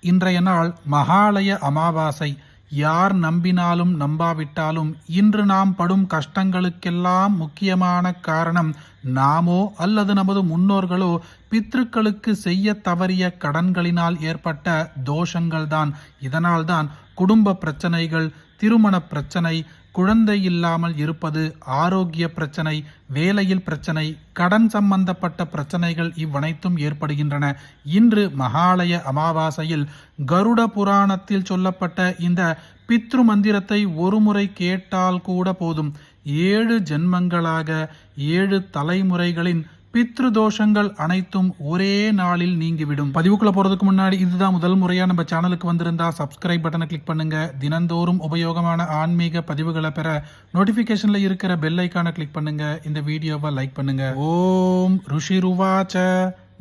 இன்றைய நாள் மகாலய அமாவாசை. யார் நம்பினாலும் நம்பாவிட்டாலும் இன்று நாம் படும் கஷ்டங்களுக்கெல்லாம் முக்கியமான காரணம் நாமோ அல்லது நமது முன்னோர்களோ பித்ருக்களுக்கு செய்ய தவறிய கடன்களினால் ஏற்பட்ட தோஷங்கள்தான். இதனால்தான் குடும்ப பிரச்சனைகள் திருமண பிரச்சனை குழந்தை இல்லாமல் இருப்பது ஆரோக்கிய பிரச்சனை வேலையில் பிரச்சனை கடன் சம்பந்தப்பட்ட பிரச்சனைகள் இவ்வனைத்தும் ஏற்படுகின்றன. இன்று மகாலய அமாவாசையில் கருட புராணத்தில் சொல்லப்பட்ட இந்த பித்ரு மந்திரத்தை ஒருமுறை கேட்டால் கூட போதும். ஏழு ஜென்மங்களாக ஏழு தலைமுறைகளின் பித்ரு தோஷங்கள் அனைத்தும் ஒரே நாளில் நீங்கிவிடும். பதிவுக்குள்ள போறதுக்கு முன்னாடி இதுதான் முதல் முறையா நம்ம சேனலுக்கு வந்திருந்தா சப்ஸ்கிரைப் பட்டனை கிளிக் பண்ணுங்க. தினந்தோறும் உபயோகமான ஆன்மீக பதிவுகளை பெற நோட்டிபிகேஷன்ல இருக்கிற பெல் ஐக்கான கிளிக் பண்ணுங்க. இந்த வீடியோவை லைக் பண்ணுங்க. ஓம் ருஷிருவாச்ச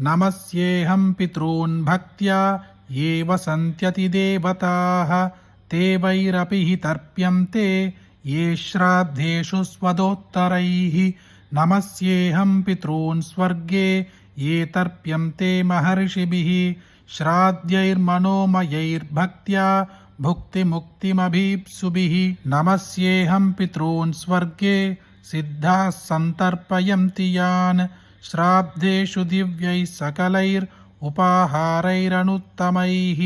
நமஸ்யேஹம் பித்ரூன் பக்தியா ஏவ சந்தியதி தேவதாக தேவைரபி தர்ப்பியம் தே ஏ ஸ்ராத்தேஷு ஸ்வதோத்தரைஹி नमस्येऽहं पितॄन् स्वर्गे ये तर्प्यन्ते महर्षिभिः श्राद्यैर्मनोमयैर्भक्त्या भुक्तिमुक्तिमभीप्सुभिः नमस्येऽहं पितॄन् स्वर्गे सिद्धाः सन्तर्पयन्ति यान् श्राद्धेषु दिव्यैः सकलैर् उपाहारैरनुत्तमैः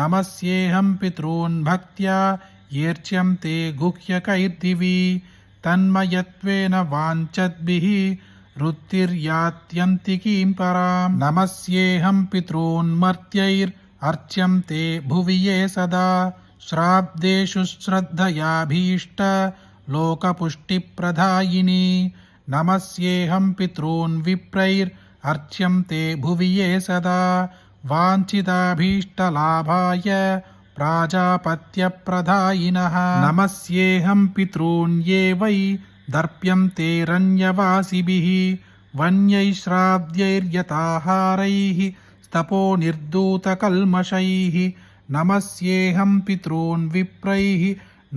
नमस्येऽहं पितॄन् भक्त्या येर्च्यन्ते गुह्यकैर्दिवि తన్మయత్వేన వాంఛద్భిః వృత్తిర్యాత్యంతికీం పరాం నమస్యేహం పితॄన్మర్త్యైర్ర్చ్యంతే భువి ఏ సదా శ్రాబ్దేషు శ్రద్ధయాభీష్ట లోకపుష్టిప్రదాయిని నమస్యేహం పితॄన్ విప్రైర్ర్చ్యంతే భువి ఏ సదా వాంఛితాభీష్టలాభాయ वाञ्छिताभीष्टलाभाय प्राजापत्यप्रदायिनः नमस्येऽहं पितॄन् ये वै दर्प्यन्तेरन्यवासिभिः वन्यैः श्राव्यैर्यताहारैः स्तपोनिर्दूतकल्मषैः नमस्येऽहं पितॄन् विप्रैः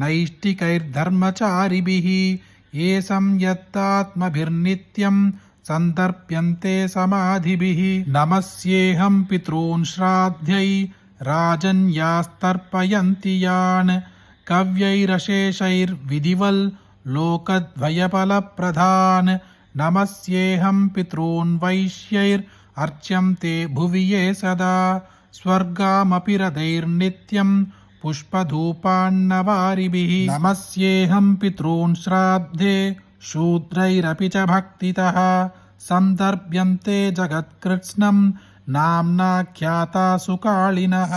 नैष्टिकैर्धर्मचारिभिः ये संयत्तात्मभिर्नित्यं सन्दर्प्यन्ते समाधिभिः नमस्येऽहं पितॄन् श्राद्ध्यै राजन्यास्तर्पयन्ति यान् कव्यैरशेषैर्विधिवल् लोकद्वयफलप्रधान् नमस्येऽहं पितॄन् वैश्यैर्अर्च्यन्ते भुवि ये सदा स्वर्गामपि रदैर्नित्यं पुष्पधूपान्नवारिभिः नमस्येऽहं पितॄन् श्राद्धे शूद्रैरपि च भक्तितः सन्दर्भ्यन्ते जगत्कृत्स्नं नाम्नाख्याता सुकालिनः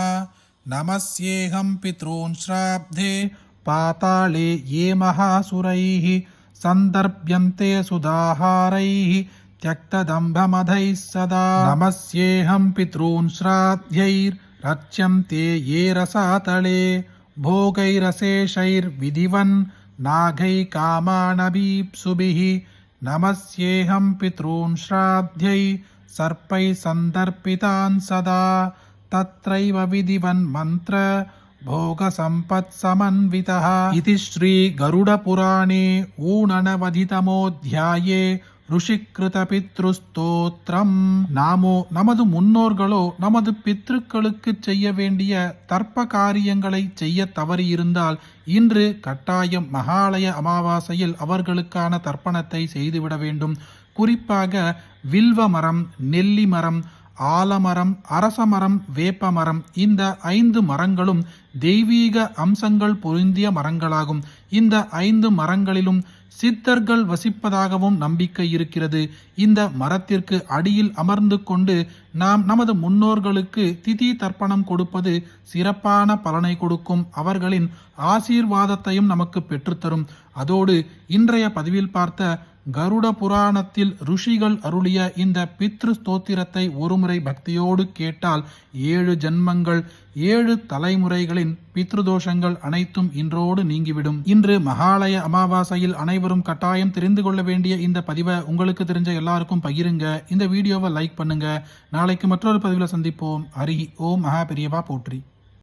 नमस्येऽहं पितॄन् श्राद्धे पाताले ये महासुरैः सन्दर्भ्यन्ते सुदाहारैः त्यक्तदम्भमधैः सदा नमस्येऽहं पितॄन् श्राद्धैर्रच्यन्ते ये रसातले भोगैरशेषैर्विधिवन् नागैकामानभीप्सुभिः नमस्येऽहं पितॄन् श्राद्ध्यै सर्पैः सन्दर्पितान् सदा तत्रैव विधिवन्मन्त्र भोगसम्पत्समन्वितः इति श्रीगरुडपुराणे ஊனனவதிதமோத்தியாயே ருஷிகிருத பித்ருஸ்தோத்திரம் நாமோ நமது முன்னோர்களோ நமது பித்ருக்களுக்கு செய்ய வேண்டிய தர்ப்ப காரியங்களை செய்ய தவறியிருந்தால் இன்று கட்டாயம் மகாலய அமாவாசையில் அவர்களுக்கான தர்ப்பணத்தை செய்துவிட வேண்டும் குறிப்பாக வில்வ மரம் நெல்லி மரம் ஆலமரம் அரசமரம் வேப்பமரம் இந்த ஐந்து மரங்களும் தெய்வீக அம்சங்கள் பொருந்திய மரங்களாகும். இந்த ஐந்து மரங்களிலும் சித்தர்கள் வசிப்பதாகவும் நம்பிக்கை இருக்கிறது. இந்த மரத்திற்கு அடியில் அமர்ந்து கொண்டு நாம் நமது முன்னோர்களுக்கு திதி தர்ப்பணம் கொடுப்பது சிறப்பான பலனை கொடுக்கும். அவர்களின் ஆசீர்வாதத்தையும் நமக்கு பெற்றுத்தரும். அதோடு இன்றைய பதிவில் பார்த்த கருட புராணத்தில் ருஷிகள் அருளிய இந்த பித்ரு ஸ்தோத்திரத்தை ஒருமுறை பக்தியோடு கேட்டால் ஏழு ஜன்மங்கள் ஏழு தலைமுறைகளின் பித்ருதோஷங்கள் அனைத்தும் இன்றோடு நீங்கிவிடும். இன்று மகாலய அமாவாசையில் அனைவரும் கட்டாயம் தெரிந்து கொள்ள வேண்டிய இந்த பதிவை உங்களுக்கு தெரிஞ்ச எல்லாருக்கும் பகிருங்க. இந்த வீடியோவை லைக் பண்ணுங்க. நாளைக்கு மற்றொரு பதிவில் சந்திப்போம். ஹரி ஓம் மகா பெரியவா போற்றி.